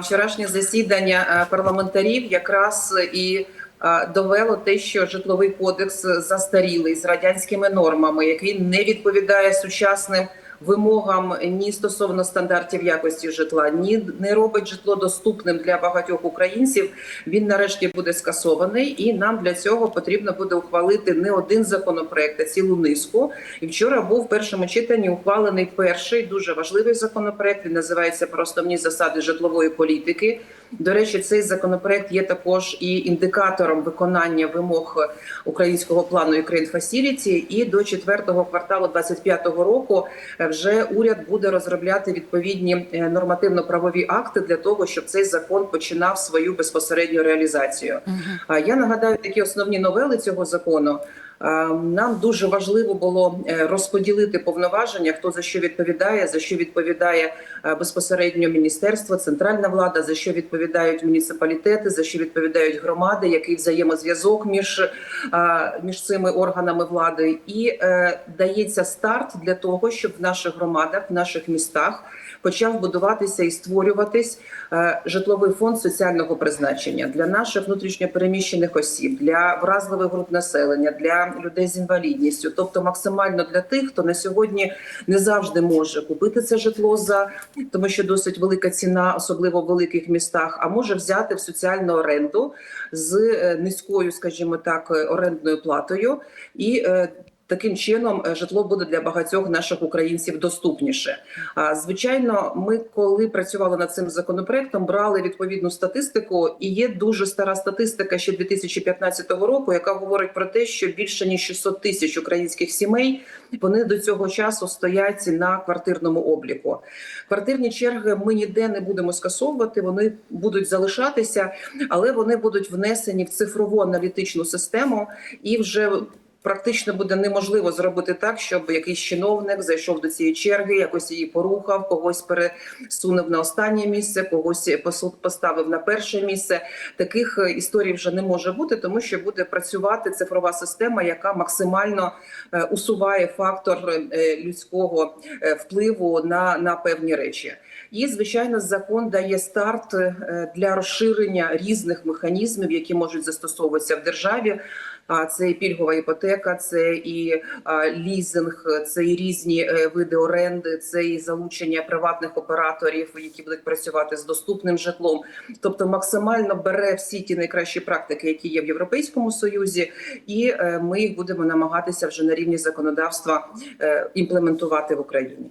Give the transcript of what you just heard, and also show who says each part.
Speaker 1: Вчорашнє засідання е, парламентарів якраз і е, довело те, що житловий кодекс застарілий з радянськими нормами, який не відповідає сучасним вимогам ні стосовно стандартів якості житла, ні не робить житло доступним для багатьох українців. Він нарешті буде скасований, і нам для цього потрібно буде ухвалити не один законопроект, а цілу низку. І вчора був в першому читанні ухвалений перший дуже важливий законопроект. Він називається про основні засади житлової політики. До речі, цей законопроект є також і індикатором виконання вимог українського плану Ukraine Facility. І до четвертого кварталу 25-го року вже уряд буде розробляти відповідні е, нормативно-правові акти для того, щоб цей закон починав свою безпосередню реалізацію. А я нагадаю такі основні новели цього закону. А, Нам дуже важливо було е, розподілити повноваження, хто за що відповідає, за що відповідає е, безпосередньо міністерство, центральна влада, за що відповідають муніципалітети, за що відповідають громади, який взаємозв'язок між, між цими органами влади, і е, дається старт для того, щоб в наших громадах, в наших містах почав будуватися і створюватись е, житловий фонд соціального призначення для наших внутрішньопереміщених осіб, для вразливих груп населення, для людей з інвалідністю, тобто максимально для тих, хто на сьогодні не завжди може купити це житло за тому, що досить велика ціна, особливо в великих містах, а може взяти в соціальну оренду з е, низькою, скажімо так, е, орендною платою і. Таким чином е, житло буде для багатьох наших українців доступніше. А звичайно, ми коли працювали над цим законопроектом, брали відповідну статистику, і є дуже стара статистика ще 2015 року, яка говорить про те, що більше ніж 600 тисяч українських сімей вони до цього часу стоять на квартирному обліку. Квартирні черги ми ніде не будемо скасовувати. Вони будуть залишатися, але вони будуть внесені в цифрову аналітичну систему і вже. Практично буде неможливо зробити так, щоб якийсь чиновник зайшов до цієї черги, якось її порухав, когось пересунув на останнє місце, когось посу- поставив на перше місце. Таких е, історій вже не може бути, тому що буде працювати цифрова система, яка максимально е, усуває фактор е, людського впливу на, на певні речі. І звичайно, закон дає старт для розширення різних механізмів, які можуть застосовуватися в державі. А це і пільгова іпотека, це і лізинг, це і різні е, види оренди, це і залучення приватних операторів, які будуть працювати з доступним житлом. Тобто максимально бере всі ті найкращі практики, які є в Європейському Союзі, і е, ми їх будемо намагатися вже на рівні законодавства е, імплементувати в Україні.